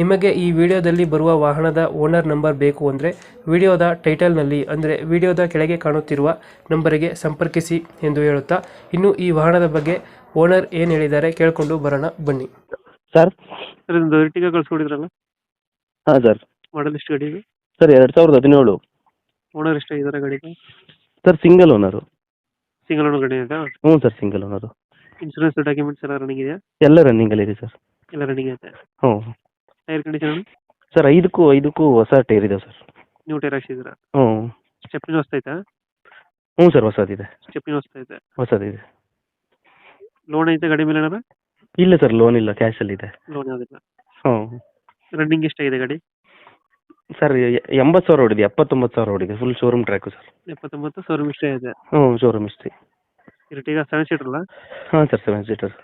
ನಿಮಗೆ ಈ ವಿಡಿಯೋದಲ್ಲಿ ಬರುವ ವಾಹನದ ಓನರ್ ನಂಬರ್ ಬೇಕು ಅಂದರೆ ವಿಡಿಯೋದ ಟೈಟಲ್ನಲ್ಲಿ ಅಂದರೆ ವಿಡಿಯೋದ ಕೆಳಗೆ ಕಾಣುತ್ತಿರುವ ನಂಬರಿಗೆ ಸಂಪರ್ಕಿಸಿ ಎಂದು ಹೇಳುತ್ತಾ ಇನ್ನು ಈ ವಾಹನದ ಬಗ್ಗೆ ಓನರ್ ಏನು ಹೇಳಿದ್ದಾರೆ ಕೇಳಿಕೊಂಡು ಬರೋಣ ಬನ್ನಿ. ಸರ್? ಸರ್ ಒಂದು ಇರ್ಟಿಗ ಕಳ್ಸ್ಕೊಡಿದ್ರಲ್ಲ? ಹಾಂ ಸರ್. ಮಾಡಲ್ ಎಷ್ಟು ಗಾಡಿ ಸರ್ ಎರಡು ಸಾವಿರದ ಹದಿನೇಳು. ಓನರ್ ಎಷ್ಟಾಗಿದ್ದಾರೆ ಗಾಡಿಗೆ? Sir single owner. Single owner ಗಾಡಿ ಇದೆ ಹ್ಞೂ sir single owner. Insurance documents ಎಲ್ಲ ರನ್ನಿಂಗ್ ಇದೆಯಾ? ಎಲ್ಲ ರನ್ನಿಂಗಲ್ಲಿದೆ ಸರ್. ಎಲ್ಲ ರನ್ನಿಂಗ್ ಐತೆ? ಹ್ಞೂ ಟೈರ್ ಕಂಡೀಷನ್ ಸರ್ ಐದಕ್ಕೂ ಐದಕ್ಕೂ ಹೊಸ ಟೈರ್ ಇದೆ ಸರ್. ನೀವು ಟೈರ್ ಹಾಕ್ಸಿದ್ದೀರಾ? ಹ್ಞೂ. ಸ್ಟೆಪ್ನಿ ಹೊಸ್ತೈತಾ ಹ್ಞೂ ಸರ್ ಹೊಸದಿದೆ. ಸ್ಟೆಪ್ನಿ ಹೊಸ್ತೈತೆ ಹೊಸದಿದೆ. ಲೋನ್ ಐತೆ ಗಾಡಿ ಮೇಲೆ ಏನಾರ ಇಲ್ಲ ಸರ್ ಲೋನ್ ಇಲ್ಲ ಕ್ಯಾಶಲ್ಲಿದೆ ಲೋನ್ ಯಾವುದಿಲ್ಲ? ಹ್ಞೂ. ರನ್ನಿಂಗ್ ಎಷ್ಟಾಗಿದೆ ಗಾಡಿ? ಸರ್ ಎಂಬತ್ತು ಸಾವಿರ ಹೊಡಿದೆ ಎಪ್ಪತ್ತೊಂಬತ್ತು ಸಾವಿರ ಹೊಡಿದೆ ಫುಲ್ ಶೋರೂಮ್ ಟ್ರ್ಯಾಕು ಸರ್. ಎಪ್ಪತ್ತೊಂಬತ್ತು ಶೋರೂಮ್ ಇಷ್ಟೇ ಇದೆ. ಹ್ಞೂ ಶೋರೂಮ್ ಇಷ್ಟೇ. ಇರ್ಟಿಗ ಸೆವೆನ್ ಸೀಟರ್ ಅಲ್ಲ? ಹಾಂ ಸರ್ ಸೆವೆನ್ ಸೀಟರ್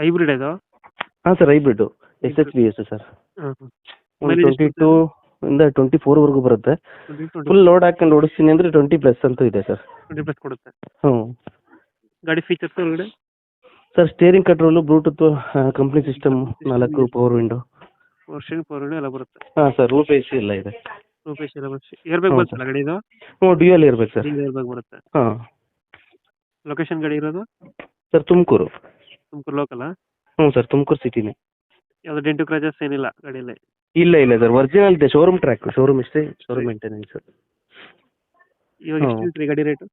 ಹೈಬ್ರಿಡ್ ಇದು? ಹಾಂ sir hybrid S H B S sir. ಒಂದು ಟ್ವೆಂಟಿ ಟೂ ಇಂದ ಟ್ವೆಂಟಿ ಫೋರ್ವರೆಗೂ ಬರುತ್ತೆ. ಫುಲ್ ಲೋಡ್ ಹಾಕೊಂಡು ಓಡಿಸ್ತೀನಿ ಅಂದ್ರೆ ಟ್ವೆಂಟಿ ಪ್ಲಸ್ ಅಂತೂ ಇದೆ ಸರ್. ಟ್ವೆಂಟಿ ಪ್ಲಸ್ ಕೊಡುತ್ತೆ. ಹ್ಞೂ. ಗಾಡಿ ಫೀಚರ್ಸ್ ಒಳಗಡೆ? Sir steering control Bluetooth company system ನಾಲ್ಕು ಪವರ್ ವಿಂಡೋ ವರ್ಷನ್ ಪವರ್ ಎಲ್ಲ ಬರುತ್ತೆ. ಹಾಂ ಸರ್ ರೂಪ್ ಎ ಸಿ ಎಲ್ಲ ಇದೆ. ರೂಪೇಶ್ ಎಲ್ಲ ಬರುತ್ತೆ. ಏರ್ ಬ್ಯಾಗ್ ಹೌದು ಬರುತ್ತಲ್ಲ ಗಾಡಿ ಇದು? ಹ್ಞೂ ಡ್ಯೂಯಲ್ ಇರ್ಬೇಕು ಸರ್. ಬರುತ್ತೆ. ಹಾಂ. ಲೊಕೇಶನ್ ಗಾಡಿ ಇರೋದು? ಸರ್ ತುಮಕೂರು. ತುಮಕೂರು ಲೋಕಲ್ ಹ್ಞೂ ಸರ್ ತುಮಕೂರು ಸಿಟಿನೇ ಯಾವ್ದು ಡೆಂಟು ಕ್ರಾಚಸ್ ಏನಿಲ್ಲ ಗಾಡಿಯಲ್ಲಿ. ಇಲ್ಲ ಇಲ್ಲ ಸರ್ ಒರಿಜಿನಲ್ ಇದೆ ಶೋರೂಮ್ ಟ್ರ್ಯಾಕ್ ಶೋರೂಮ್ ಇಷ್ಟೇ ಶೋರೂಮ್ ಮೇಂಟೆನೆನ್ಸ್ ಇವಾಗ ಹ್ಮ್. ಎಷ್ಟು ಗಾಡಿ ರೇಟು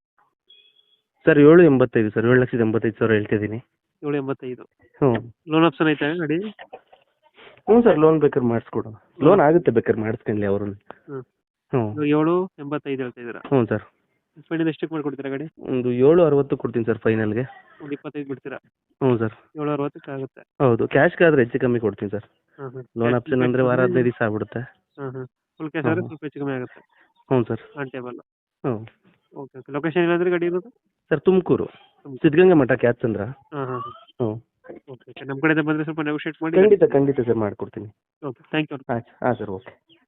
ಸರ್ ಏಳು ಎಂಬತ್ತೈದು ಸರ್ ಏಳು ಲಕ್ಷದ ಎಂಬತ್ತೈದು ಸಾವಿರ ಹೇಳ್ತಿದ್ದೀನಿ. ಏಳು ಎಂಬತ್ತೈದು. ಹ್ಞೂ ಲೋನ್ ಆಪ್ಷನ್ ಐತೆ ಗಾಡಿ? ಹ್ಞೂ ಸರ್ ಲೋನ್ ಬೇಕಾದ್ರೆ ಮಾಡಿಸ್ಕೊಡೋಣ. ಲೋನ್ ಆಗುತ್ತೆ ಬೇಕಾದ್ರೆ ಮಾಡಿಸ್ಕೊಳ್ಳಿ ಅವರು ಹ್ಮ್. ಹ್ಞೂ ಇವಾಗ ಏಳು ಎಂಬತ್ತೈದು ಹೇಳ್ತಾ ಇದ್ದೀರಾ? ಹ್ಞೂ ಸರ್ ಸ್ಪೆಂಡಿಂದ ಎಷ್ಟಕ್ಕೆ ಮಾಡ್ಕೊಡ್ತೀರಾ ಗಾಡಿ? ಒಂದು ಏಳು ಅರವತ್ತು ಕೊಡ್ತೀನಿ ಸರ್ ಫೈನಲ್ಗೆ ಒಂದು ಇಪ್ಪತ್ತೈದು ಬಿಡ್ತೀರಾ? ಹ್ಞೂ ಸರ್. ಏಳು ಅರವತ್ತಕ್ಕೆ ಆಗುತ್ತೆ. ಹೌದು ಕ್ಯಾಶ್ಗೆ ಆದರೆ ಹೆಚ್ಚು ಕಮ್ಮಿ ಕೊಡ್ತೀನಿ ಸರ್. ಹಾಂ ಹಾಂ. ಲೋನ್ ಆಪ್ಷನ್ ಅಂದರೆ ವಾರ ಹದಿನೈದು ದಿವಸ ಆಗ್ಬಿಡುತ್ತೆ. ಹಾಂ ಹಾಂ. ಫುಲ್ ಕ್ಯಾಶ್ ಆದರೆ ಸ್ವಲ್ಪ ಹೆಚ್ಚು ಕಮ್ಮಿ ಆಗುತ್ತೆ. ಹ್ಞೂ ಸರ್. ಆನ್ ಟೇಬಲ್ ಹ್ಞೂ. ಓಕೆ ಓಕೆ ಲೊಕೇಶನ್ ಏನಾದರೆ ಗಾಡಿ ಇರೋದು? ಸರ್ ತುಮಕೂರು. ಸಿದ್ಧಗಂಗಾ ಮಠ ಕ್ಯಾತ್ಸಂದ್ರ. ಹಾಂ ಹಾಂ ಹ್ಞೂ. ಓಕೆ ಓಕೆ ನಮ್ಮ ಕಡೆಯಿಂದ ಬಂದರೆ ಸ್ವಲ್ಪ ನೆಗೋಷಿಯೇಟ್ ಮಾಡಿ ಖಂಡಿತ ಖಂಡಿತ ಸರ್ ಮಾಡಿಕೊಡ್ತೀನಿ. ಓಕೆ ಥ್ಯಾಂಕ್ ಯು ಹಾಂ ಹಾಂ ಸರ್ ಓಕೆ.